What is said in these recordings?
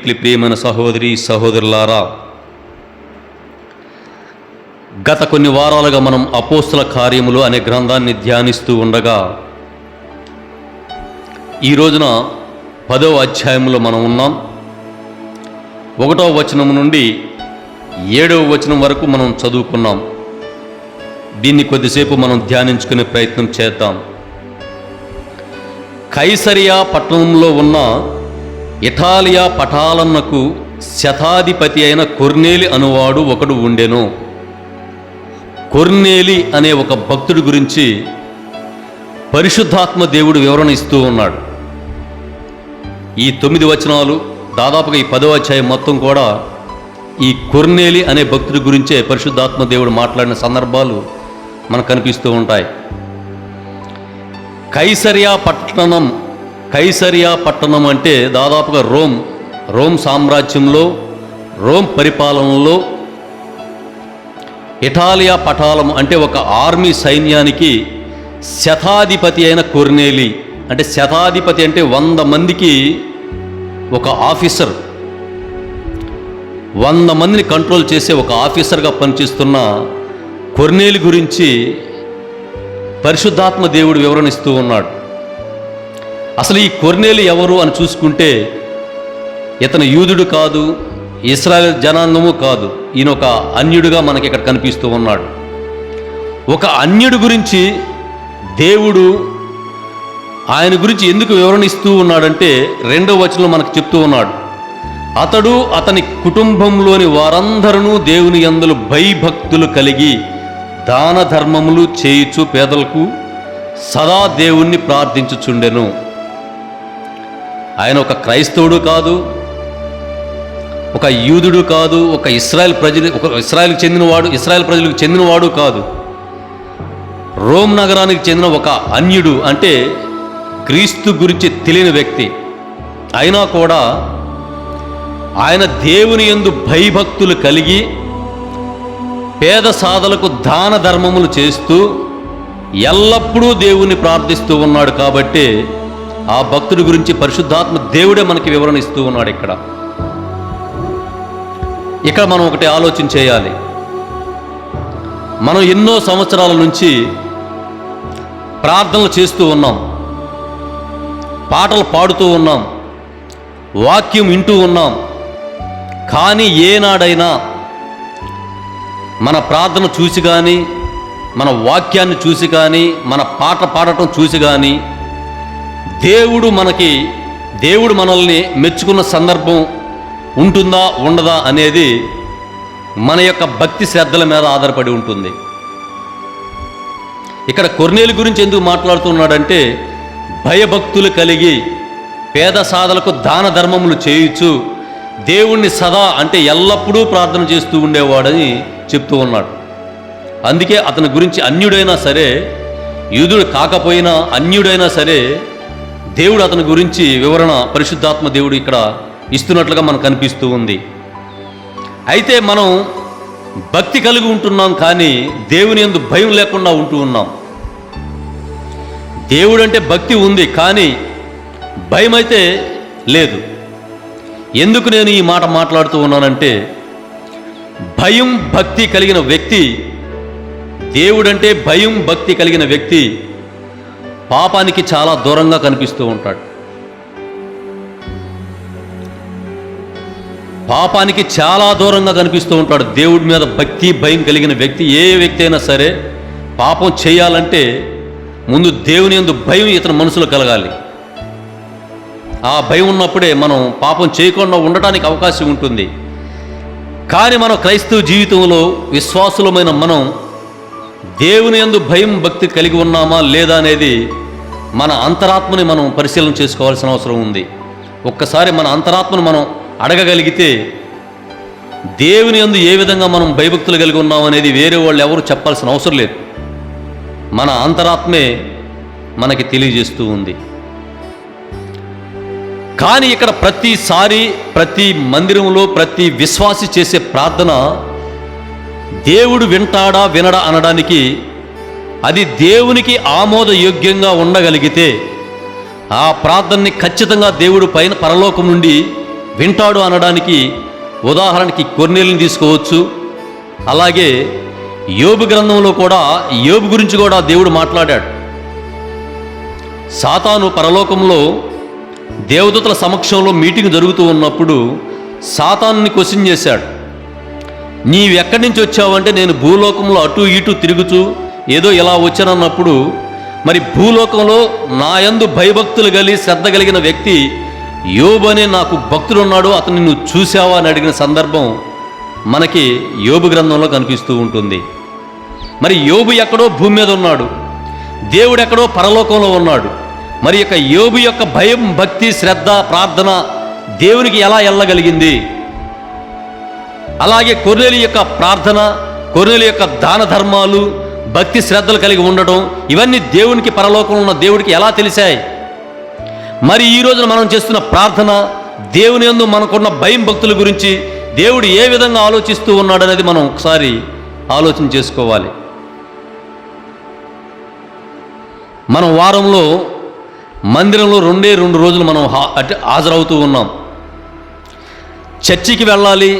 మిక్కిలి ప్రియమైన సహోదరి సహోదరులారా గత కొన్ని వారాలుగా మనం అపోస్తుల కార్యములు అనే గ్రంథాన్ని ధ్యానిస్తూ ఉండగా ఈ రోజున పదవ అధ్యాయంలో మనం ఉన్నాం. ఒకటవ వచనం నుండి ఏడవ వచనం వరకు మనం చదువుకున్నాం. దీన్ని కొద్దిసేపు మనం ధ్యానించుకునే ప్రయత్నం చేద్దాం. కైసరియా పట్టణంలో ఉన్న ఇటాలియా పటాలన్నకు శతాధిపతి అయిన కొర్నేలి అనువాడు ఒకడు ఉండెను. కొర్నేలి అనే ఒక భక్తుడి గురించి పరిశుద్ధాత్మ దేవుడు వివరణ ఇస్తూ ఉన్నాడు. ఈ తొమ్మిది వచనాలు దాదాపుగా ఈ పదో అధ్యాయం మొత్తం కూడా ఈ కొర్నేలి అనే భక్తుడి గురించే పరిశుద్ధాత్మ దేవుడు మాట్లాడిన సందర్భాలు మనకు కనిపిస్తూ ఉంటాయి. కైసరియా పట్టణం కైసరియా పట్టణం అంటే దాదాపుగా రోమ్ రోమ్ సామ్రాజ్యంలో రోమ్ పరిపాలనలో ఇటాలియా పటాలం అంటే ఒక ఆర్మీ సైన్యానికి శతాధిపతి అయిన కొర్నేలి. అంటే శతాధిపతి అంటే వంద మందికి ఒక ఆఫీసర్. వంద మందిని కంట్రోల్ చేసే ఒక ఆఫీసర్గా పనిచేస్తున్న కొర్నేలి గురించి పరిశుద్ధాత్మ దేవుడు వివరణిస్తూ ఉన్నాడు. అసలు ఈ కొర్నేలు ఎవరు అని చూసుకుంటే ఇతను యూదుడు కాదు ఇస్రాయల్ జనాంగము కాదు. ఈయన ఒక అన్యుడుగా మనకి ఇక్కడ కనిపిస్తూ ఉన్నాడు. ఒక అన్యుడు గురించి దేవుడు ఆయన గురించి ఎందుకు వివరణిస్తూ ఉన్నాడంటే రెండవ వచనంలో మనకు చెప్తూ ఉన్నాడు. అతడు అతని కుటుంబంలోని వారందరూ దేవుని అందులు భయభక్తులు కలిగి దాన ధర్మములు చేయుచు పేదలకు సదా దేవుణ్ణి ప్రార్థించుచుండెను. ఆయన ఒక క్రైస్తవుడు కాదు ఒక యూదుడు కాదు ఒక ఇస్రాయల్ ప్రజలు ఒక ఇస్రాయల్కి చెందినవాడు ఇస్రాయల్ ప్రజలకు చెందినవాడు కాదు. రోమ్ నగరానికి చెందిన ఒక అన్యుడు అంటే క్రీస్తు గురించి తెలియని వ్యక్తి. అయినా కూడా ఆయన దేవుని యందు భయభక్తులు కలిగి పేద సాధలకు దాన ధర్మములు చేస్తూ ఎల్లప్పుడూ దేవుణ్ణి ప్రార్థిస్తూ ఉన్నాడు కాబట్టి ఆ భక్తుడి గురించి పరిశుద్ధాత్మ దేవుడే మనకి వివరణ ఇస్తూ ఉన్నాడు ఇక్కడ. ఇక్కడ మనం ఒకటి ఆలోచన చేయాలి. మనం ఎన్నో సంవత్సరాల నుంచి ప్రార్థనలు చేస్తూ ఉన్నాం. పాటలు పాడుతూ ఉన్నాం. వాక్యం వింటూ ఉన్నాం. కానీ ఏనాడైనా మన ప్రార్థన చూసి కానీ మన వాక్యాన్ని చూసి కానీ మన పాట పాడటం చూసి కానీ దేవుడు మనకి దేవుడు మనల్ని మెచ్చుకున్న సందర్భం ఉంటుందా ఉండదా అనేది మన యొక్క భక్తి శ్రద్ధల మీద ఆధారపడి ఉంటుంది. ఇక్కడ కొర్నేలు గురించి ఎందుకు మాట్లాడుతున్నాడంటే భయభక్తులు కలిగి పేద సాధలకు దాన ధర్మములు చేయుచు దేవుణ్ణి సదా అంటే ఎల్లప్పుడూ ప్రార్థన చేస్తూ ఉండేవాడని చెప్తూ ఉన్నాడు. అందుకే అతని గురించి అన్యుడైనా సరే యూదుడు కాకపోయినా అన్యుడైనా సరే దేవుడు అతని గురించి వివరణ పరిశుద్ధాత్మ దేవుడు ఇక్కడ ఇస్తున్నట్లుగా మనకు కనిపిస్తూ ఉంది. అయితే మనం భక్తి కలిగి ఉంటున్నాం కానీ దేవుని ఎందు భయం లేకుండా ఉంటూ ఉన్నాం. దేవుడు అంటే భక్తి ఉంది కానీ భయం అయితే లేదు. ఎందుకు నేను ఈ మాట మాట్లాడుతూ ఉన్నానంటే భయం భక్తి కలిగిన వ్యక్తి దేవుడంటే భయం భక్తి కలిగిన వ్యక్తి పాపానికి చాలా దూరంగా కనిపిస్తూ ఉంటాడు. పాపానికి చాలా దూరంగా కనిపిస్తూ ఉంటాడు. దేవుడి మీద భక్తి భయం కలిగిన వ్యక్తి ఏ వ్యక్తి అయినా సరే పాపం చేయాలంటే ముందు దేవుని ఎందు భయం ఇతని మనసులో కలగాలి. ఆ భయం ఉన్నప్పుడే మనం పాపం చేయకుండా ఉండటానికి అవకాశం ఉంటుంది. కానీ మన క్రైస్తవ జీవితంలో విశ్వాసులమైన మనం దేవుని యందు భయం భక్తి కలిగి ఉన్నామా లేదా అనేది మన అంతరాత్మని మనం పరిశీలన చేసుకోవాల్సిన అవసరం ఉంది. ఒక్కసారి మన అంతరాత్మను మనం అడగగలిగితే దేవుని అందు ఏ విధంగా మనం భయభక్తులు కలిగి ఉన్నాం అనేది వేరే వాళ్ళు ఎవరు చెప్పాల్సిన అవసరం లేదు. మన అంతరాత్మే మనకి తెలియజేస్తూ ఉంది. కానీ ఇక్కడ ప్రతిసారి ప్రతి మందిరంలో ప్రతి విశ్వాసి చేసే ప్రార్థన దేవుడు వింటాడా వినడా అనడానికి అది దేవునికి ఆమోదయోగ్యంగా ఉండగలిగితే ఆ ప్రార్థనని ఖచ్చితంగా దేవుడు పైన పరలోకం నుండి వింటాడు అనడానికి ఉదాహరణకి కొన్నేళ్ళని తీసుకోవచ్చు. అలాగే యోబు గ్రంథంలో కూడా యోబు గురించి కూడా దేవుడు మాట్లాడాడు. సాతాను పరలోకంలో దేవదూతల సమక్షంలో మీటింగ్ జరుగుతూ ఉన్నప్పుడు సాతాన్ని క్వశ్చన్ చేశాడు. నీవెక్కడి నుంచి వచ్చావంటే నేను భూలోకంలో అటు ఇటు తిరుగుతూ ఏదో ఇలా వచ్చానన్నప్పుడు మరి భూలోకంలో నా యందు భయభక్తులు కలిగి శ్రద్ధ కలిగిన వ్యక్తి యోబు అనే నాకు భక్తుడున్నాడు అతను నువ్వు చూసావా అని అడిగిన సందర్భం మనకి యోబు గ్రంథంలో కనిపిస్తూ ఉంటుంది. మరి యోబు ఎక్కడో భూమి మీద ఉన్నాడు. దేవుడు ఎక్కడో పరలోకంలో ఉన్నాడు. మరి యొక్క యోబు యొక్క భయం భక్తి శ్రద్ధ ప్రార్థన దేవునికి ఎలా వెళ్ళగలిగింది అలాగే కొర్నేలి యొక్క ప్రార్థన కొర్నేలి యొక్క దాన ధర్మాలు భక్తి శ్రద్ధలు కలిగి ఉండటం ఇవన్నీ దేవునికి పరలోకంలో ఉన్న దేవుడికి ఎలా తెలిసాయి? మరి ఈ రోజున మనం చేస్తున్న ప్రార్థన దేవుని ఎందు మనకున్న భయం భక్తుల గురించి దేవుడు ఏ విధంగా ఆలోచిస్తూ ఉన్నాడనేది మనం ఒకసారి ఆలోచన చేసుకోవాలి. మనం వారంలో మందిరంలో రెండే రెండు రోజులు మనం హాజరవుతూ ఉన్నాం. చర్చికి వెళ్ళాలి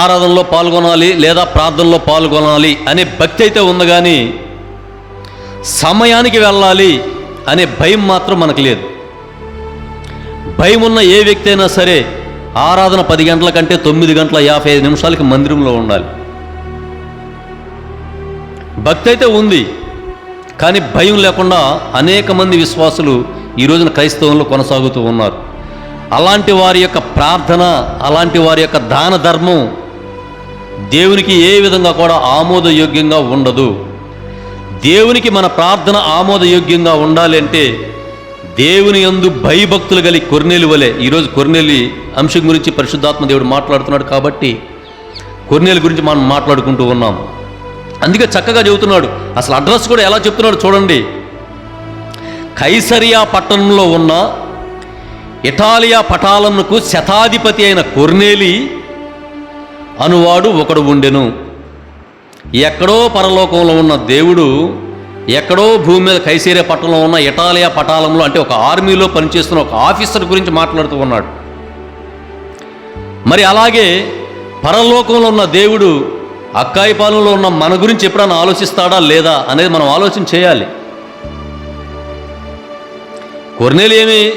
ఆరాధనలో పాల్గొనాలి లేదా ప్రార్థనలో పాల్గొనాలి అనే భక్తి అయితే ఉంది కానీ సమయానికి వెళ్ళాలి అనే భయం మాత్రం మనకు లేదు. భయం ఉన్న ఏ వ్యక్తి అయినా సరే ఆరాధన పది గంటల కంటే తొమ్మిది గంటల యాభై ఐదు నిమిషాలకి మందిరంలో ఉండాలి. భక్తి అయితే ఉంది కానీ భయం లేకుండా అనేక మంది విశ్వాసులు ఈ రోజున క్రైస్తవంలో కొనసాగుతూ ఉన్నారు. అలాంటి వారి యొక్క ప్రార్థన అలాంటి వారి యొక్క దాన ధర్మం దేవునికి ఏ విధంగా కూడా ఆమోదయోగ్యంగా ఉండదు. దేవునికి మన ప్రార్థన ఆమోదయోగ్యంగా ఉండాలి అంటే దేవుని యందు భయభక్తులు కలిగి కొర్నేలు వలె ఈరోజు కొర్నేలి అంశం గురించి పరిశుద్ధాత్మ దేవుడు మాట్లాడుతున్నాడు కాబట్టి కొర్నేలు గురించి మనం మాట్లాడుకుంటూ ఉన్నాం. అందుకే చక్కగా చెబుతున్నాడు. అసలు అడ్రస్ కూడా ఎలా చెప్తున్నాడు చూడండి. కైసరియా పట్టణంలో ఉన్న ఇటాలియా పటాలమునకు శతాధిపతి అయిన కొర్నేలి అనువాడు ఒకడు ఉండెను. ఎక్కడో పరలోకంలో ఉన్న దేవుడు ఎక్కడో భూమి మీద కైసేరే పట్టణంలో ఉన్న ఇటాలియా పటాలంలో అంటే ఒక ఆర్మీలో పనిచేస్తున్న ఒక ఆఫీసర్ గురించి మాట్లాడుతూ ఉన్నాడు. మరి అలాగే పరలోకంలో ఉన్న దేవుడు అక్కాయి పాలనలో ఉన్న మన గురించి ఎప్పుడైనా ఆలోచిస్తాడా లేదా అనేది మనం ఆలోచన చేయాలి. కొర్నేలు ఏమి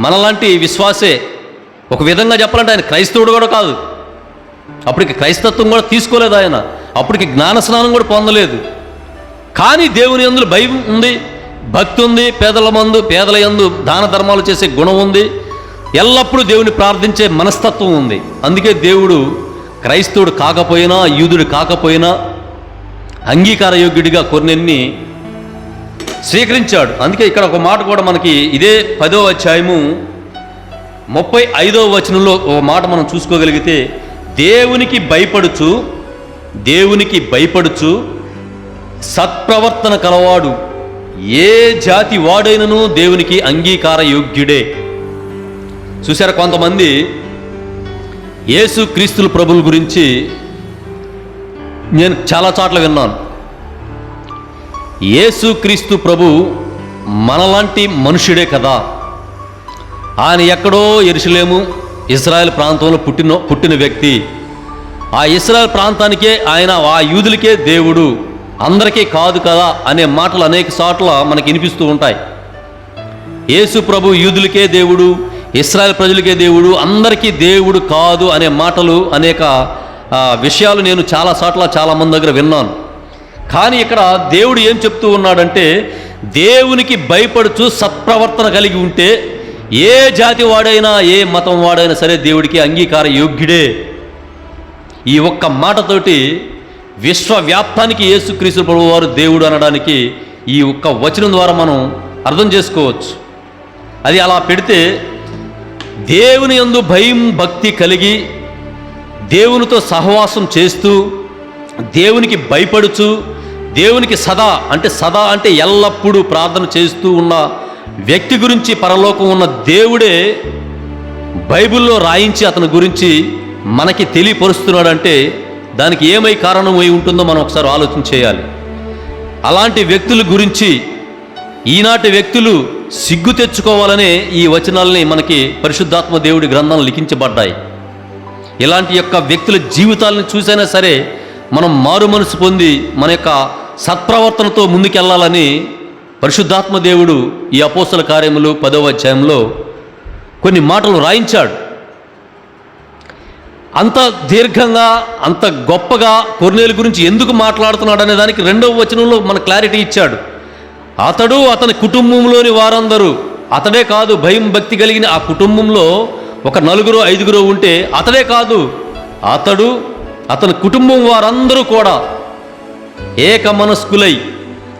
మనలాంటి విశ్వాసే ఒక విధంగా చెప్పాలంటే ఆయన క్రైస్తవుడు కూడా కాదు. అప్పటికి క్రైస్తత్వం కూడా తీసుకోలేదు ఆయన. అప్పటికి జ్ఞాన స్నానం కూడా పొందలేదు. కానీ దేవుని అందులో భయం ఉంది భక్తి ఉంది పేదల మందు పేదల యందు దాన ధర్మాలు చేసే గుణం ఉంది. ఎల్లప్పుడూ దేవుని ప్రార్థించే మనస్తత్వం ఉంది. అందుకే దేవుడు క్రైస్తవుడు కాకపోయినా యూదుడు కాకపోయినా అంగీకార యోగ్యుడిగా కొన్నిన్ని స్వీకరించాడు. అందుకే ఇక్కడ ఒక మాట కూడా మనకి ఇదే పదో అధ్యాయము ముప్పై ఐదో వచనంలో ఒక మాట మనం చూసుకోగలిగితే దేవునికి భయపడుచు దేవునికి భయపడుచు సత్ప్రవర్తన కలవాడు. ఏ జాతి వాడైనను దేవునికి అంగీకార యోగ్యుడే చూసారా కొంతమంది యేసు క్రీస్తుల ప్రభుల గురించి నేను చాలా చోట్ల విన్నాను. యేసుక్రీస్తు ప్రభు మనలాంటి మనుషుడే కదా. ఆయన ఎక్కడో ఎరుసలేము ఇస్రాయల్ ప్రాంతంలో పుట్టిన పుట్టిన వ్యక్తి. ఆ ఇస్రాయల్ ప్రాంతానికే ఆయన ఆ యూదులకే దేవుడు. అందరికీ కాదు కదా అనే మాటలు అనేక చోట్ల మనకి వినిపిస్తూ ఉంటాయి. యేసు ప్రభు యూదులకే దేవుడు ఇస్రాయల్ ప్రజలకే దేవుడు అందరికీ దేవుడు కాదు అనే మాటలు అనేక విషయాలు నేను చాలా చోట్ల చాలా మంది దగ్గర విన్నాను. కానీ ఇక్కడ దేవుడు ఏం చెప్తూ ఉన్నాడంటే దేవునికి భయపడుచు సత్ప్రవర్తన కలిగి ఉంటే ఏ జాతి వాడైనా ఏ మతం వాడైనా సరే దేవుడికి అంగీకార యోగ్యుడే. ఈ ఒక్క మాటతోటి విశ్వవ్యాప్తానికి యేసుక్రీస్తు ప్రభు వారు దేవుడు అనడానికి ఈ ఒక్క వచనం ద్వారా మనం అర్థం చేసుకోవచ్చు. అది అలా పెడితే దేవుని యందు భయం భక్తి కలిగి దేవునితో సహవాసం చేస్తూ దేవునికి భయపడుచు దేవునికి సదా అంటే సదా అంటే ఎల్లప్పుడూ ప్రార్థన చేస్తూ ఉన్న వ్యక్తి గురించి పరలోకం ఉన్న దేవుడే బైబిల్లో రాయించి అతని గురించి మనకి తెలియపరుస్తున్నాడంటే దానికి ఏమై కారణమై ఉంటుందో మనం ఒకసారి ఆలోచన చేయాలి. అలాంటి వ్యక్తుల గురించి ఈనాటి వ్యక్తులు సిగ్గు తెచ్చుకోవాలనే ఈ వచనాలని మనకి పరిశుద్ధాత్మ దేవుడి గ్రంథాలు లిఖించబడ్డాయి. ఇలాంటి యొక్క వ్యక్తుల జీవితాలను చూసైనా సరే మనం మారు మనసు పొంది మన యొక్క సత్ప్రవర్తనతో ముందుకెళ్ళాలని పరిశుద్ధాత్మ దేవుడు ఈ అపోసల కార్యములు పదవ అధ్యాయంలో కొన్ని మాటలు రాయించాడు. అంత దీర్ఘంగా అంత గొప్పగా కొర్నేలు గురించి ఎందుకు మాట్లాడుతున్నాడు అనే దానికి రెండవ వచనంలో మన క్లారిటీ ఇచ్చాడు. అతడు అతని కుటుంబంలోని వారందరూ అతడే కాదు భయం భక్తి కలిగిన ఆ కుటుంబంలో ఒక నలుగురు ఐదుగురు ఉంటే అతడే కాదు అతడు అతని కుటుంబం వారందరూ కూడా ఏక మనస్కులై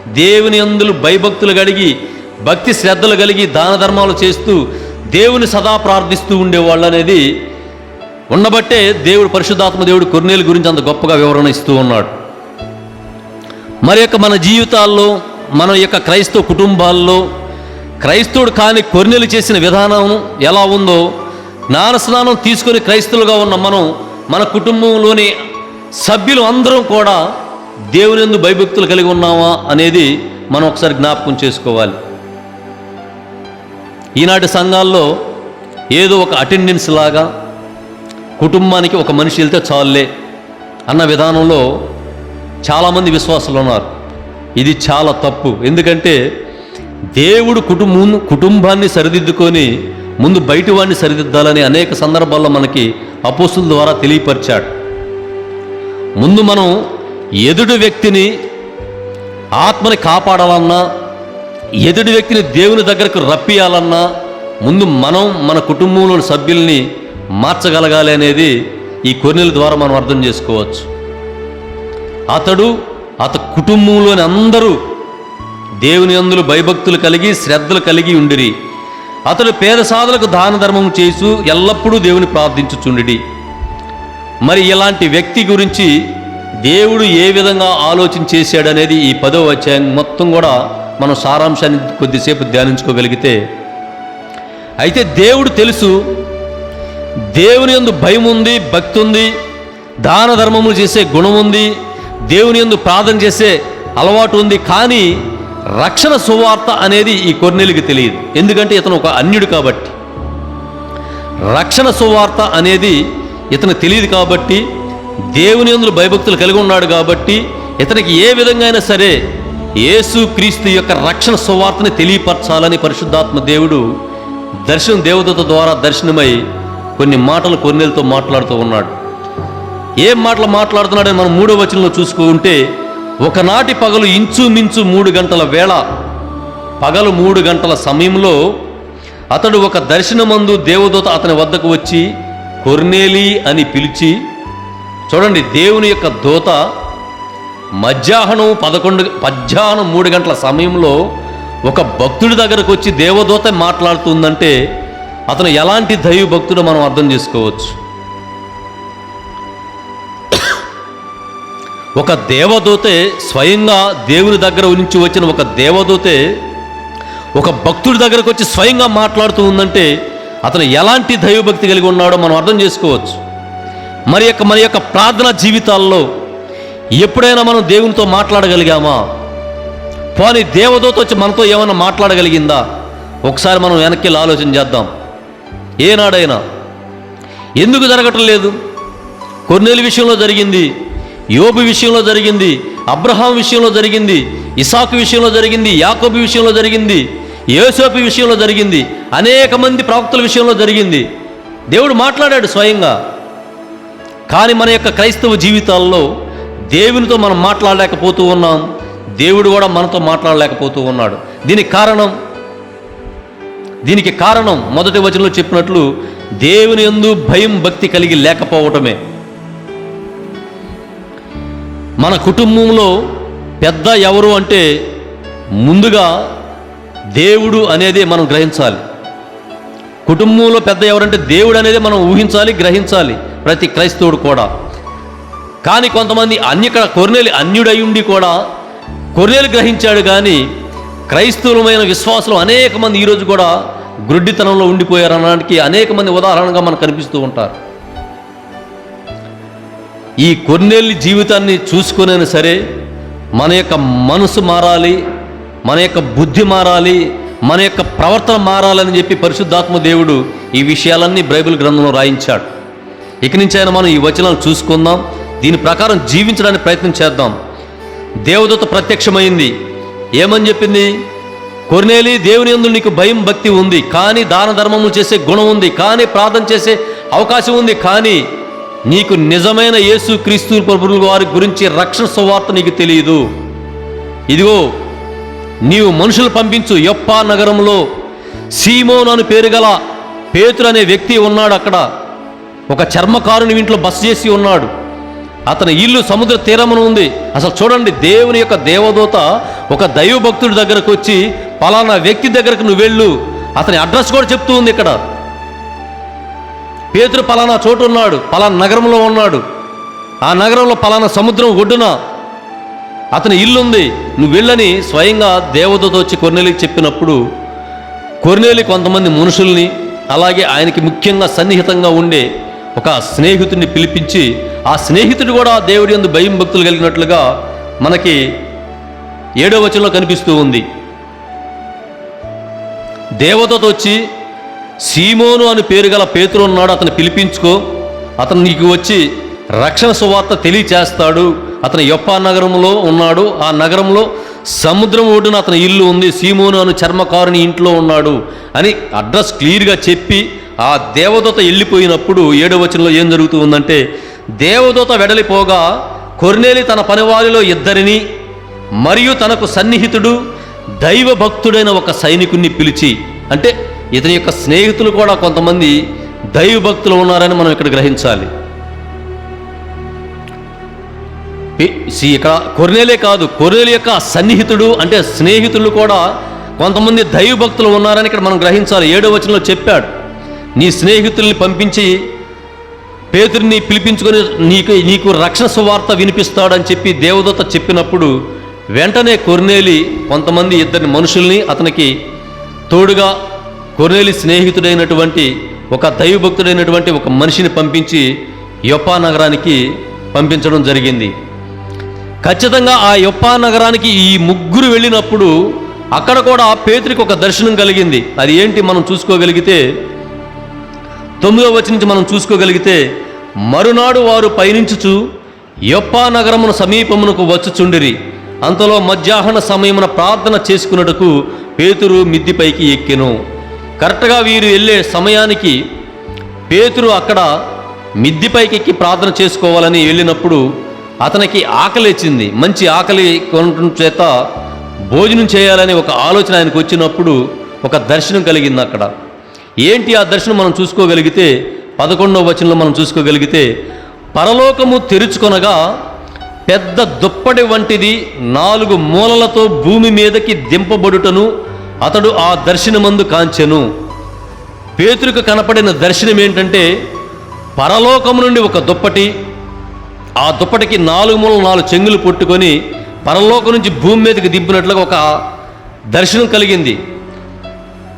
దేవుని అందులు భయభక్తులు కలిగి భక్తి శ్రద్ధలు కలిగి దాన ధర్మాలు చేస్తూ దేవుని సదా ప్రార్థిస్తూ ఉండేవాళ్ళు అనేది ఉండబట్టే దేవుడు పరిశుద్ధాత్మ దేవుడు కొన్నేలు గురించి అంత గొప్పగా వివరణ ఇస్తూ ఉన్నాడు. మరి యొక్క మన జీవితాల్లో మన యొక్క క్రైస్తవ కుటుంబాల్లో క్రైస్తవుడు కాని కొన్నేలు చేసిన విధానం ఎలా ఉందో జ్ఞానస్నానం తీసుకొని క్రైస్తవులుగా ఉన్న మనం మన కుటుంబంలోని సభ్యులు అందరం కూడా దేవుని ఎందు భయభక్తులు కలిగి ఉన్నామా అనేది మనం ఒకసారి జ్ఞాపకం చేసుకోవాలి. ఈనాటి సంఘాల్లో ఏదో ఒక అటెండెన్స్ లాగా కుటుంబానికి ఒక మనిషి వెళ్తే చాలులే అన్న విధానంలో చాలామంది విశ్వాసులు ఉన్నారు. ఇది చాలా తప్పు. ఎందుకంటే దేవుడు కుటుంబం కుటుంబాన్ని సరిదిద్దుకొని ముందు బయటి వాడిని సరిదిద్దాలని అనేక సందర్భాల్లో మనకి అపోసుల ద్వారా తెలియపరిచాడు. ముందు మనం ఎదుటి వ్యక్తిని ఆత్మని కాపాడాలన్నా ఎదుటి వ్యక్తిని దేవుని దగ్గరకు రప్పియాలన్నా ముందు మనం మన కుటుంబంలోని సభ్యుల్ని మార్చగలగాలి అనేది ఈ కొన్నిల ద్వారా మనం అర్థం చేసుకోవచ్చు. అతడు అత కుటుంబంలోని అందరూ దేవుని అందులు భయభక్తులు కలిగి శ్రద్ధలు కలిగి ఉండిరి. అతడు పేద సాధులకు దాన ధర్మం చేసు ఎల్లప్పుడూ దేవుని ప్రార్థించుచుండిడి మరి ఇలాంటి వ్యక్తి గురించి దేవుడు ఏ విధంగా ఆలోచన చేశాడనేది ఈ పదో అధ్యాయం మొత్తం కూడా మనం సారాంశాన్ని కొద్దిసేపు ధ్యానించుకోగలిగితే. అయితే దేవుడు తెలుసు దేవుని యందు భయం ఉంది భక్తి ఉంది దాన ధర్మములు చేసే గుణం ఉంది దేవుని యందు ప్రార్థన చేసే అలవాటు ఉంది కానీ రక్షణ సువార్త అనేది ఈ కొన్నేలికి తెలియదు. ఎందుకంటే ఇతను ఒక అన్యుడు కాబట్టి. రక్షణ సువార్త అనేది ఇతను తెలియదు కాబట్టి దేవుని అందులో భయభక్తులు కలిగి ఉన్నాడు కాబట్టి ఇతనికి ఏ విధంగా అయినా సరే యేసు క్రీస్తు యొక్క రక్షణ సువార్తని తెలియపరచాలని పరిశుద్ధాత్మ దేవుడు దర్శనం దేవదత ద్వారా దర్శనమై కొన్ని మాటలు కొన్నెలతో మాట్లాడుతూ ఉన్నాడు. ఏం మాటలు మాట్లాడుతున్నాడని మనం మూడో వచనంలో చూసుకుంటే ఒకనాటి పగలు ఇంచుమించు మూడు గంటల వేళ పగలు మూడు గంటల సమయంలో అతడు ఒక దర్శనమందు దేవదూత అతని వద్దకు వచ్చి కొర్నేలి అని పిలిచి చూడండి దేవుని యొక్క దూత మధ్యాహ్నం పదకొండు మధ్యాహ్నం మూడు గంటల సమయంలో ఒక భక్తుడి దగ్గరకు వచ్చి దేవదూత మాట్లాడుతుందంటే అతను ఎలాంటి దైవ భక్తుడో మనం అర్థం చేసుకోవచ్చు. ఒక దేవదూతే స్వయంగా దేవుని దగ్గర నుంచి వచ్చిన ఒక దేవదూతే ఒక భక్తుడి దగ్గరకు వచ్చి స్వయంగా మాట్లాడుతూ ఉందంటే అతను ఎలాంటి దైవభక్తి కలిగి ఉన్నాడో మనం అర్థం చేసుకోవచ్చు. మరి యొక్క మన యొక్క ప్రార్థన జీవితాల్లో ఎప్పుడైనా మనం దేవునితో మాట్లాడగలిగామా? పోనీ దేవదూత వచ్చి మనతో ఏమైనా మాట్లాడగలిగిందా? ఒకసారి మనం వెనక్కి ఆలోచన చేద్దాం. ఏనాడైనా ఎందుకు జరగటం లేదు? కొన్నేళ్ళ విషయంలో జరిగింది యోబు విషయంలో జరిగింది అబ్రహాం విషయంలో జరిగింది ఇసాకు విషయంలో జరిగింది యాకోబు విషయంలో జరిగింది యోసేపు విషయంలో జరిగింది అనేక మంది ప్రవక్తల విషయంలో జరిగింది. దేవుడు మాట్లాడాడు స్వయంగా. కానీ మన యొక్క క్రైస్తవ జీవితాల్లో దేవునితో మనం మాట్లాడలేకపోతూ ఉన్నాం. దేవుడు కూడా మనతో మాట్లాడలేకపోతూ ఉన్నాడు. దీనికి కారణం దీనికి కారణం మొదటి వచనంలో చెప్పినట్లు దేవుని ఎందు భయం భక్తి కలిగి లేకపోవటమే. మన కుటుంబంలో పెద్ద ఎవరు అంటే ముందుగా దేవుడు అనేది మనం గ్రహించాలి. కుటుంబంలో పెద్ద ఎవరంటే దేవుడు అనేది మనం ఊహించాలి గ్రహించాలి. ప్రతి క్రైస్తవుడు కూడా. కానీ కొంతమంది అన్యక్కడ కొర్నేలి అన్యుడై ఉండి కూడా కొర్నేలు గ్రహించాడు కానీ క్రైస్తవులమైన విశ్వాసులు అనేక మంది ఈరోజు కూడా గ్రుడ్డితనంలో ఉండిపోయారు అనడానికి అనేక మంది ఉదాహరణగా మనకు కనిపిస్తూ ఉంటారు. ఈ కొన్నేళ్ళ జీవితాన్ని చూసుకునైనా సరే మన యొక్క మనసు మారాలి మన యొక్క బుద్ధి మారాలి మన యొక్క ప్రవర్తన మారాలని చెప్పి పరిశుద్ధాత్మ దేవుడు ఈ విషయాలన్నీ బైబిల్ గ్రంథంలో రాయించాడు. ఇక నుంచి అయినా మనం ఈ వచనాలు చూసుకుందాం. దీని ప్రకారం జీవించడానికి ప్రయత్నం చేద్దాం. దేవదూత ప్రత్యక్షమైంది. ఏమని చెప్పింది? కొర్నేలి దేవుని యందు నీకు భయం భక్తి ఉంది. కానీ దాన ధర్మములు చేసే గుణం ఉంది. కానీ ప్రార్థన చేసే అవకాశం ఉంది. కానీ నీకు నిజమైన యేసు క్రీస్తు ప్రభుల వారి గురించి రక్షణ సువార్త నీకు తెలియదు. ఇదిగో నీవు మనుషులు పంపించు. యొప్పా నగరంలో సీమోన్ అని పేరు గల పేతురు అనే వ్యక్తి ఉన్నాడు అక్కడ. ఒక చర్మకారుని ఇంట్లో బస చేసి ఉన్నాడు. అతని ఇల్లు సముద్ర తీరమున ఉంది. అసలు చూడండి దేవుని యొక్క దేవదూత ఒక దైవ భక్తుడి దగ్గరకు వచ్చి పలానా వ్యక్తి దగ్గరకు నువ్వు వెళ్ళు. అతని అడ్రస్ కూడా చెప్తూ ఉంది ఇక్కడ. పేతురు పలానా చోటు ఉన్నాడు పలానా నగరంలో ఉన్నాడు. ఆ నగరంలో పలానా సముద్రం ఒడ్డున అతని ఇల్లుంది నువ్వు వెళ్ళని స్వయంగా దేవదూత వచ్చి కొర్నేలికి చెప్పినప్పుడు కొర్నేలి కొంతమంది మనుషుల్ని అలాగే ఆయనకి ముఖ్యంగా సన్నిహితంగా ఉండే ఒక స్నేహితుడిని పిలిపించి ఆ స్నేహితుడు కూడా దేవుడి యందు భయం భక్తులు కలిగినట్లుగా మనకి ఏడో వచనంలో కనిపిస్తూ ఉంది. దేవతతో వచ్చి సీమోను అని పేరు గల పేతురు ఉన్నాడు అతను పిలిపించుకో. అతను నీకు వచ్చి రక్షణ సువార్త తెలియచేస్తాడు. అతను యొప్ప నగరంలో ఉన్నాడు. ఆ నగరంలో సముద్రం ఒడ్డున అతని ఇల్లు ఉంది. సీమోను అని చర్మకారుని ఇంట్లో ఉన్నాడు అని అడ్రస్ క్లియర్గా చెప్పి ఆ దేవదూత వెళ్ళిపోయినప్పుడు ఏడో వచనంలో ఏం జరుగుతూ ఉందంటే దేవదూత వెడలిపోగా కొర్నేలి తన పనివారిలో ఇద్దరిని మరియు తనకు సన్నిహితుడు దైవభక్తుడైన ఒక సైనికుణ్ణి పిలిచి అంటే ఇతని యొక్క స్నేహితులు కూడా కొంతమంది దైవభక్తులు ఉన్నారని మనం ఇక్కడ గ్రహించాలి. ఇక్కడ కొర్నేలే కాదు కొర్నేలు యొక్క సన్నిహితుడు అంటే స్నేహితులు కూడా కొంతమంది దైవభక్తులు ఉన్నారని ఇక్కడ మనం గ్రహించాలి. ఏడో వచనంలో చెప్పాడు. నీ స్నేహితుల్ని పంపించి పేతుడిని పిలిపించుకొని నీకు నీకు రక్షణ సువార్త వినిపిస్తాడని చెప్పి దేవదత్త చెప్పినప్పుడు వెంటనే కొర్నేలి కొంతమంది ఇద్దరి మనుషుల్ని అతనికి తోడుగా కొర్నేలి స్నేహితుడైనటువంటి ఒక దైవభక్తుడైనటువంటి ఒక మనిషిని పంపించి యొప్పా నగరానికి పంపించడం జరిగింది. ఖచ్చితంగా ఆ యొప్పా నగరానికి ఈ ముగ్గురు వెళ్ళినప్పుడు అక్కడ కూడా పేతురికి ఒక దర్శనం కలిగింది. అది ఏంటి మనం చూసుకోగలిగితే తొమ్మిదో వచ్చి నుంచి మనం చూసుకోగలిగితే మరునాడు వారు పయనించుచు యొప్పా నగరమున సమీపమునకు వచ్చుచుండిరి. అంతలో మధ్యాహ్న సమయమున ప్రార్థన చేసుకున్నట్టుకు పేతురు మిద్దిపైకి ఎక్కెను. కరెక్ట్గా వీరు వెళ్ళే సమయానికి పేతురు అక్కడ మిద్దిపైకి ఎక్కి ప్రార్థన చేసుకోవాలని వెళ్ళినప్పుడు అతనికి ఆకలిచ్చింది మంచి ఆకలి కొనటం చేత భోజనం చేయాలని ఒక ఆలోచన ఆయనకు వచ్చినప్పుడు ఒక దర్శనం కలిగింది అక్కడ. ఏంటి ఆ దర్శనం మనం చూసుకోగలిగితే? పదకొండవ వచనంలో మనం చూసుకోగలిగితే పరలోకము తెరుచుకొనగా పెద్ద దుప్పటి వంటిది నాలుగు మూలలతో భూమి మీదకి దింపబడుటను అతడు ఆ దర్శనమందు కాంచెను. పేతురికి కనపడిన దర్శనం ఏంటంటే పరలోకము నుండి ఒక దుప్పటి ఆ దుప్పటికి నాలుగు మూల నాలుగు చెంగులు పుట్టుకొని పరలోకం నుంచి భూమి మీదకి దింపినట్లుగా ఒక దర్శనం కలిగింది.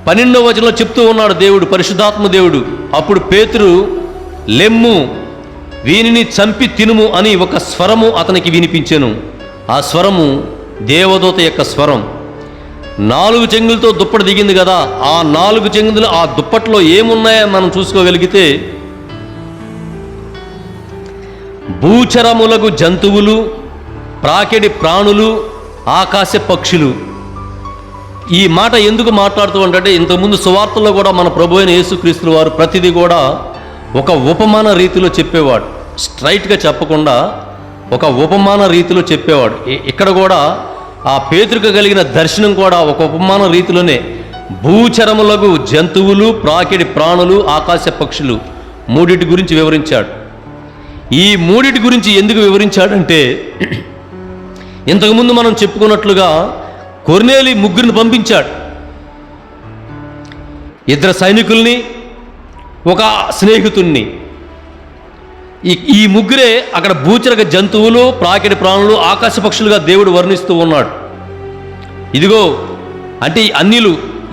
పన్నెండవ వచనంలో చెప్తూ ఉన్నాడు దేవుడు పరిశుద్ధాత్మ దేవుడు. అప్పుడు పేతురు లెమ్ము వీనిని చంపి తినుము అని ఒక స్వరము అతనికి వినిపించాను. ఆ స్వరము దేవదూత యొక్క స్వరం. నాలుగు చెంగులతో దుప్పటి దిగింది కదా ఆ నాలుగు చెంగులు ఆ దుప్పట్లో ఏమున్నాయో మనం చూసుకోగలిగితే భూచరములకు జంతువులు ప్రాకెడి ప్రాణులు ఆకాశ పక్షులు. ఈ మాట ఎందుకు మాట్లాడుతూ అంటే ఇంతకుముందు సువార్తల్లో కూడా మన ప్రభు అయిన యేసుక్రీస్తుల వారు ప్రతిదీ కూడా ఒక ఉపమాన రీతిలో చెప్పేవాడు. స్ట్రైట్గా చెప్పకుండా ఒక ఉపమాన రీతిలో చెప్పేవాడు. ఇక్కడ కూడా ఆ పేతురికి కలిగిన దర్శనం కూడా ఒక ఉపమాన రీతిలోనే. భూచరములకు జంతువులు ప్రాకిడి ప్రాణులు ఆకాశ పక్షులు మూడిటి గురించి వివరించాడు. ఈ మూడిటి గురించి ఎందుకు వివరించాడంటే ఇంతకుముందు మనం చెప్పుకున్నట్లుగా కొర్నేలి ముగ్గురిని పంపించాడు. ఇద్దరు సైనికుల్ని ఒక స్నేహితుణ్ణి. ఈ ఈ ముగ్గురే అక్కడ భూచరక జంతువులు ప్రాకిడి ప్రాణులు ఆకాశ పక్షులుగా దేవుడు వర్ణిస్తూ ఉన్నాడు. ఇదిగో అంటే ఈ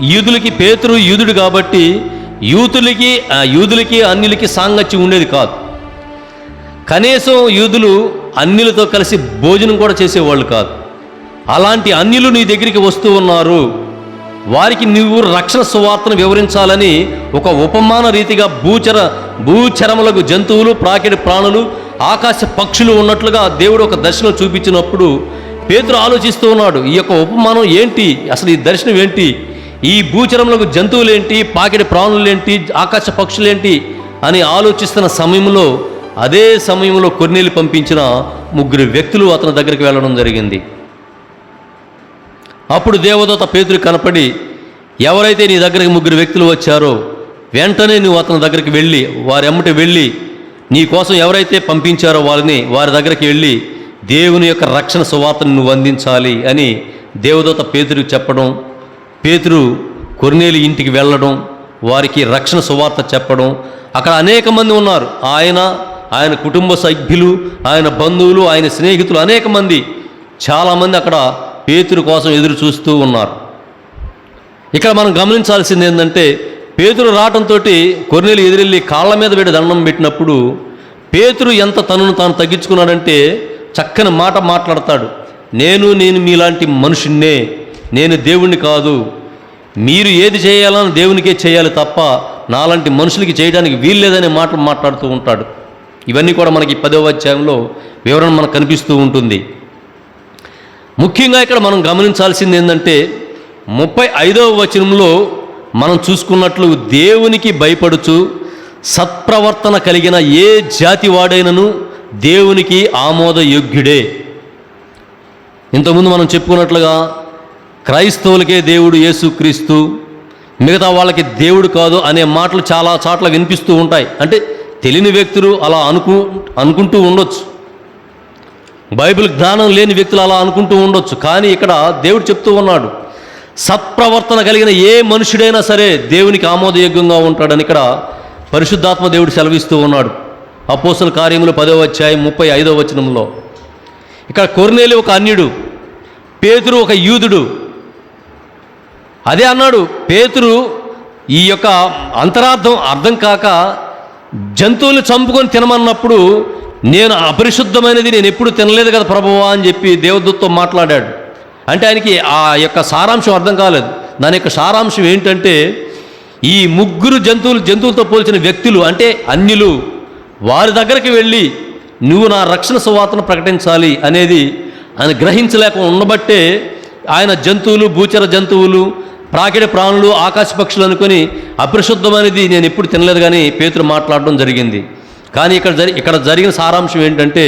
యూదులకి పేతురు యూదుడు కాబట్టి యూతులకి యూదులకి అన్యులకి సాంగత్యం ఉండేది కాదు. కనీసం యూదులు అన్యులతో కలిసి భోజనం కూడా చేసేవాళ్ళు కాదు. అలాంటి అన్యులు నీ దగ్గరికి వస్తూ ఉన్నారు. వారికి నువ్వు రక్షణ సువార్తను వివరించాలని ఒక ఉపమాన రీతిగా భూచర భూచరములకు జంతువులు ప్రాకిడి ప్రాణులు ఆకాశ పక్షులు ఉన్నట్లుగా దేవుడు ఒక దర్శనం చూపించినప్పుడు పేతురు ఆలోచిస్తూ ఉన్నాడు ఈ యొక్క ఉపమానం ఏంటి? అసలు ఈ దర్శనం ఏంటి? ఈ భూచరములకు జంతువులేంటి? పాకిడి ప్రాణులేంటి? ఆకాశ పక్షులేంటి? అని ఆలోచిస్తున్న సమయంలో అదే సమయంలో కొన్నేళ్ళు పంపించిన ముగ్గురు వ్యక్తులు అతని దగ్గరికి వెళ్ళడం జరిగింది. అప్పుడు దేవదూత పేతురు కనపడి ఎవరైతే నీ దగ్గరికి ముగ్గురు వ్యక్తులు వచ్చారో వెంటనే నువ్వు అతని దగ్గరికి వెళ్ళి వారి ఎమ్మటి వెళ్ళి నీ కోసం ఎవరైతే పంపించారో వారిని వారి దగ్గరికి వెళ్ళి దేవుని యొక్క రక్షణ సువార్తను నువ్వు అందించాలి అని దేవదూత పేతుడికి చెప్పడం పేతురు కొర్నేలి ఇంటికి వెళ్ళడం వారికి రక్షణ సువార్త చెప్పడం అక్కడ అనేక మంది ఉన్నారు. ఆయన ఆయన కుటుంబ సభ్యులు ఆయన బంధువులు ఆయన స్నేహితులు అనేక మంది. చాలామంది అక్కడ పేతురు కోసం ఎదురు చూస్తూ ఉన్నారు. ఇక్కడ మనం గమనించాల్సింది ఏంటంటే పేతురు రావడంతో కొన్నేళ్ళు ఎదురెళ్ళి కాళ్ళ మీద పెట్టి దండం పెట్టినప్పుడు పేతురు ఎంత తనను తాను తగ్గించుకున్నాడంటే చక్కని మాట మాట్లాడతాడు. నేను నేను మీలాంటి మనుషున్నే నేను దేవుణ్ణి కాదు. మీరు ఏది చేయాలని దేవునికే చేయాలి తప్ప నాలాంటి మనుషులకి చేయడానికి వీల్లేదనే మాటలు మాట్లాడుతూ ఉంటాడు. ఇవన్నీ కూడా మనకి పదవ అధ్యాయంలో వివరణ మనకు కనిపిస్తూ ఉంటుంది. ముఖ్యంగా ఇక్కడ మనం గమనించాల్సింది ఏంటంటే ముప్పై ఐదవ వచనంలో మనం చూసుకున్నట్లు దేవునికి భయపడుచు సత్ప్రవర్తన కలిగిన ఏ జాతి వాడైనను దేవునికి ఆమోదయోగ్యుడే. ఇంతకుముందు మనం చెప్పుకున్నట్లుగా క్రైస్తవులకే దేవుడు యేసుక్రీస్తు మిగతా వాళ్ళకి దేవుడు కాదు అనే మాటలు చాలా చాట్ల వినిపిస్తూ ఉంటాయి. అంటే తెలియని వ్యక్తులు అలా అనుకు అనుకుంటూ ఉండొచ్చు. బైబిల్ జ్ఞానం లేని వ్యక్తులు అలా అనుకుంటూ ఉండొచ్చు. కానీ ఇక్కడ దేవుడు చెప్తూ ఉన్నాడు సత్ప్రవర్తన కలిగిన ఏ మనుషుడైనా సరే దేవునికి ఆమోదయోగ్యంగా ఉంటాడని ఇక్కడ పరిశుద్ధాత్మ దేవుడు సెలవిస్తూ ఉన్నాడు. అపోసల కార్యములు పదో అధ్యాయం ముప్పై ఐదో వచనంలో. ఇక్కడ కొర్నేలి ఒక అన్యుడు పేతురు ఒక యూదుడు. అదే అన్నాడు పేతురు ఈ యొక్క అంతరార్థం అర్థం కాక జంతువులు చంపుకొని తినమన్నప్పుడు నేను అపరిశుద్ధమైనది నేను ఎప్పుడు తినలేదు కదా ప్రభువా అని చెప్పి దేవదూతతో మాట్లాడాడు. అంటే ఆయనకి ఆ యొక్క సారాంశం అర్థం కాలేదు. దాని యొక్క సారాంశం ఏంటంటే ఈ ముగ్గురు జంతువులు జంతువులతో పోల్చిన వ్యక్తులు అంటే అన్యులు వారి దగ్గరికి వెళ్ళి నువ్వు నా రక్షణ సువార్తను ప్రకటించాలి అనేది ఆయన గ్రహించలేక ఉండబట్టే ఆయన జంతువులు భూచర జంతువులు ప్రాకిడ ప్రాణులు ఆకాశ పక్షులు అనుకొని అపరిశుద్ధమైనది నేను ఎప్పుడు తినలేదు కానీ పేతురు మాట్లాడడం జరిగింది. కానీ ఇక్కడ జరి ఇక్కడ జరిగిన సారాంశం ఏంటంటే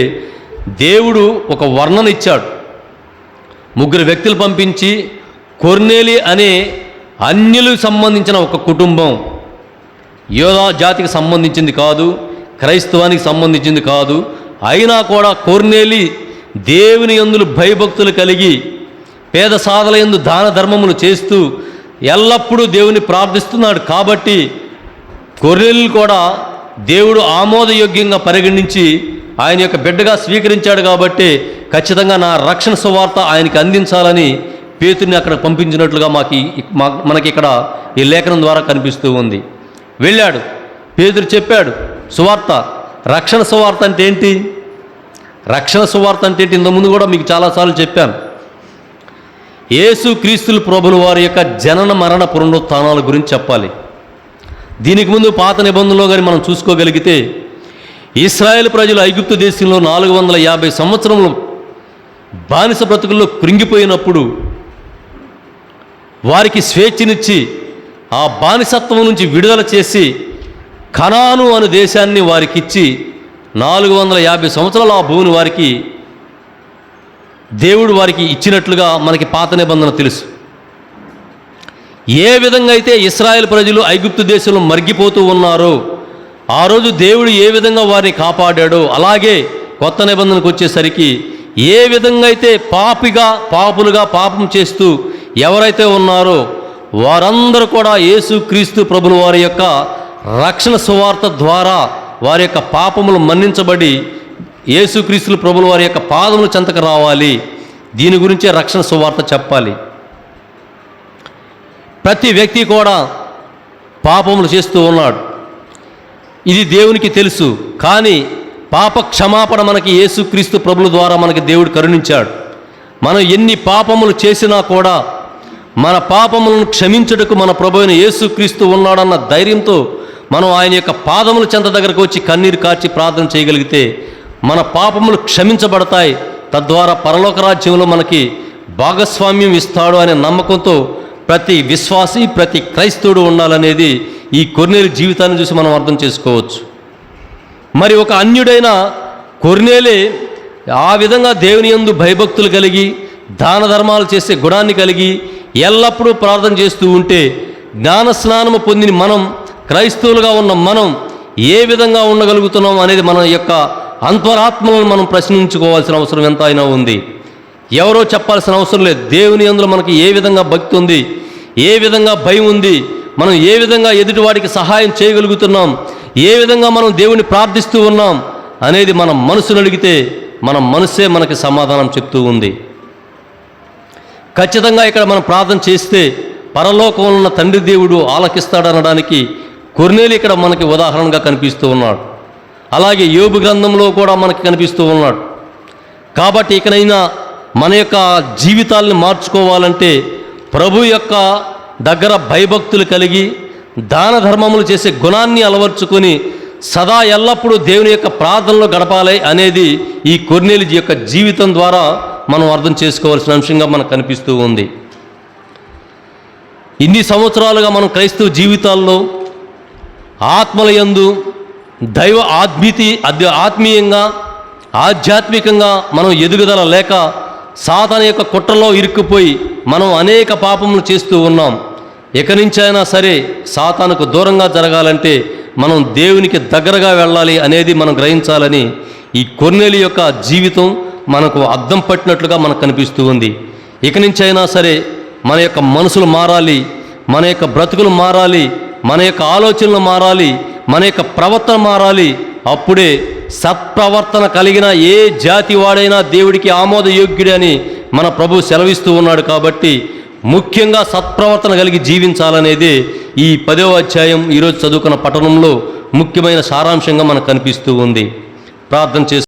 దేవుడు ఒక వర్ణన ఇచ్చాడు. ముగ్గురు వ్యక్తులు పంపించి కొర్నేలి అనే అన్యులకు సంబంధించిన ఒక కుటుంబం. యోధా జాతికి సంబంధించింది కాదు క్రైస్తవానికి సంబంధించింది కాదు అయినా కూడా కొర్నేలి దేవుని ఎందులు భయభక్తులు కలిగి పేద సాధల ఎందు దాన ధర్మములు చేస్తూ ఎల్లప్పుడూ దేవుని ప్రార్థిస్తున్నాడు. కాబట్టి కొర్రెలు కూడా దేవుడు ఆమోదయోగ్యంగా పరిగణించి ఆయన యొక్క బిడ్డగా స్వీకరించాడు కాబట్టి ఖచ్చితంగా నా రక్షణ సువార్త ఆయనకి అందించాలని పేతుని అక్కడ పంపించినట్లుగా మాకు మా- మనకి ఇక్కడ ఈ లేఖనం ద్వారా కనిపిస్తూ ఉంది. వెళ్ళాడు. పేతురు చెప్పాడు సువార్త రక్షణ సువార్త అంటే ఏంటి? రక్షణ సువార్త అంటే ఏంటి? ఇంతకుముందు కూడా మీకు చాలాసార్లు చెప్పాను. యేసు క్రీస్తులు ప్రభులు వారి యొక్క జనన మరణ పునరుత్థానాల గురించి చెప్పాలి. దీనికి ముందు పాత నిబంధనలో కానీ మనం చూసుకోగలిగితే ఇస్రాయేల్ ప్రజలు ఐగుప్తు దేశంలో నాలుగు వందల యాభై సంవత్సరములు బానిస బ్రతుకుల్లో కృంగిపోయినప్పుడు వారికి స్వేచ్ఛనిచ్చి ఆ బానిసత్వం నుంచి విడుదల చేసి కనాను అనే దేశాన్ని వారికి ఇచ్చి నాలుగు వందల యాభై సంవత్సరాలు ఆ భూమిని వారికి దేవుడు వారికి ఇచ్చినట్లుగా మనకి పాత నిబంధన తెలుసు. ఏ విధంగా అయితే ఇస్రాయేల్ ప్రజలు ఐగుప్తు దేశంలో మరిగిపోతూ ఉన్నారో ఆ రోజు దేవుడు ఏ విధంగా వారిని కాపాడాడో అలాగే కొత్త నిబంధనకు వచ్చేసరికి ఏ విధంగా అయితే పాపిగా పాపులుగా పాపం చేస్తూ ఎవరైతే ఉన్నారో వారందరూ కూడా యేసుక్రీస్తు ప్రభులు వారి యొక్క రక్షణ సువార్త ద్వారా వారి యొక్క పాపములు మన్నించబడి యేసుక్రీస్తులు ప్రభుల వారి యొక్క పాదములు చెంతకు రావాలి. దీని గురించే రక్షణ సువార్త చెప్పాలి. ప్రతి వ్యక్తి కూడా పాపములు చేస్తూ ఉన్నాడు. ఇది దేవునికి తెలుసు. కానీ పాప క్షమాపణ మనకి యేసుక్రీస్తు ప్రభుల ద్వారా మనకి దేవుడు కరుణించాడు. మనం ఎన్ని పాపములు చేసినా కూడా మన పాపములను క్షమించుటకు మన ప్రభు అయిన యేసుక్రీస్తు ఉన్నాడన్న ధైర్యంతో మనం ఆయన యొక్క పాదముల చెంత దగ్గరకు వచ్చి కన్నీరు కార్చి ప్రార్థన చేయగలిగితే మన పాపములు క్షమించబడతాయి. తద్వారా పరలోక రాజ్యంలో మనకి భాగస్వామ్యం ఇస్తాడు అనే నమ్మకంతో ప్రతి విశ్వాసి ప్రతి క్రైస్తవుడు ఉండాలనేది ఈ కొర్నేలు జీవితాన్ని చూసి మనం అర్థం చేసుకోవచ్చు. మరి ఒక అన్యుడైన కొర్నేలే ఆ విధంగా దేవుని యందు భయభక్తులు కలిగి దాన ధర్మాలు చేసే గుణాన్ని కలిగి ఎల్లప్పుడూ ప్రార్థన చేస్తూ ఉంటే జ్ఞాన స్నానము పొందిన మనం క్రైస్తవులుగా ఉన్న మనం ఏ విధంగా ఉండగలుగుతున్నాం అనేది మన యొక్క అంతరాత్మలను మనం ప్రశ్నించుకోవాల్సిన అవసరం ఎంత అయినా ఉంది. ఎవరో చెప్పాల్సిన అవసరం లేదు. దేవుని అందులో మనకి ఏ విధంగా భక్తి ఉంది? ఏ విధంగా భయం ఉంది? మనం ఏ విధంగా ఎదుటివాడికి సహాయం చేయగలుగుతున్నాం? ఏ విధంగా మనం దేవుని ప్రార్థిస్తూ ఉన్నాం? అనేది మన మనసును అడిగితే మన మనసే మనకి సమాధానం చెప్తూ ఉంది. ఖచ్చితంగా ఇక్కడ మనం ప్రార్థన చేస్తే పరలోకంలో ఉన్న తండ్రి దేవుడు ఆలకిస్తాడనడానికి కొర్నేలు ఇక్కడ మనకి ఉదాహరణగా కనిపిస్తూ ఉన్నాడు. అలాగే యోబు గ్రంథంలో కూడా మనకి కనిపిస్తూ ఉన్నాడు. కాబట్టి ఇకనైనా మన యొక్క జీవితాల్ని మార్చుకోవాలంటే ప్రభు యొక్క దగ్గర భయభక్తులు కలిగి దాన ధర్మములు చేసే గుణాన్ని అలవర్చుకొని సదా ఎల్లప్పుడూ దేవుని యొక్క ప్రార్థనలో గడపాలి అనేది ఈ కొర్నేలి యొక్క జీవితం ద్వారా మనం అర్థం చేసుకోవాల్సిన అంశంగా మనకు కనిపిస్తూ ఉంది. ఇన్ని సంవత్సరాలుగా మనం క్రైస్తవ జీవితాల్లో ఆత్మలయందు దైవ ఆత్మీతి ఆత్మీయంగా ఆధ్యాత్మికంగా మనం ఎదుగుదల లేక సాధన యొక్క కుట్రలో ఇరుక్కుపోయి మనం అనేక పాపములు చేస్తూ ఉన్నాం. ఇక నుంచైనా సరే సాతానుకు దూరంగా జరగాలంటే మనం దేవునికి దగ్గరగా వెళ్ళాలి అనేది మనం గ్రహించాలని ఈ కొన్నెలి యొక్క జీవితం మనకు అద్దం పట్టినట్లుగా మనకు కనిపిస్తూ ఉంది. ఇక నుంచైనా సరే మన యొక్క మనసులు మారాలి మన యొక్క బ్రతుకులు మారాలి మన యొక్క ఆలోచనలు మారాలి మన యొక్క ప్రవర్తన మారాలి. అప్పుడే సత్ప్రవర్తన కలిగిన ఏ జాతి వాడైనా దేవుడికి ఆమోదయోగ్యుడని మన ప్రభు సెలవిస్తూ ఉన్నాడు కాబట్టి ముఖ్యంగా సత్ప్రవర్తన కలిగి జీవించాలనేదే ఈ పదవ అధ్యాయం ఈరోజు చదువుకున్న పట్టణంలో ముఖ్యమైన సారాంశంగా మనకు కనిపిస్తూ ఉంది. ప్రార్థన చేసు